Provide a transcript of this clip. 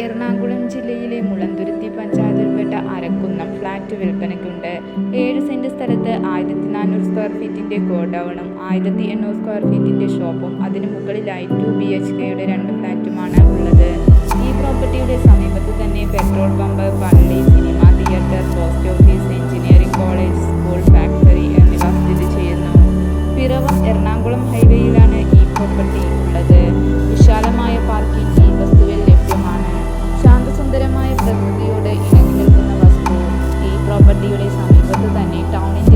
എറണാകുളം ജില്ലയിലെ മുളന്തുരുത്തി പഞ്ചായത്തിൽപ്പെട്ട അരക്കുന്നം ഫ്ലാറ്റ് വിൽപ്പനയ്ക്കുണ്ട്. ഏഴ് സെന്റ് സ്ഥലത്ത് ആയിരത്തി നാനൂറ് സ്ക്വയർ ഫീറ്റിന്റെ ഗോഡൌണും ആയിരത്തി എണ്ണൂറ് സ്ക്വയർ ഫീറ്റിന്റെ ഷോപ്പും അതിന് മുകളിലായി ടു ബി എച്ച് കെയുടെ രണ്ട് ഫ്ലാറ്റുമാണ് ഉള്ളത്. ഈ പ്രോപ്പർട്ടിയുടെ സമീപത്ത് തന്നെ പെട്രോൾ പമ്പ് പള്ളി cinema theatre post office engineering college school factory എന്നിവ സ്ഥിതി ചെയ്യുന്നു. പിറവം എറണാകുളം पद्धति सामीपत टाउणी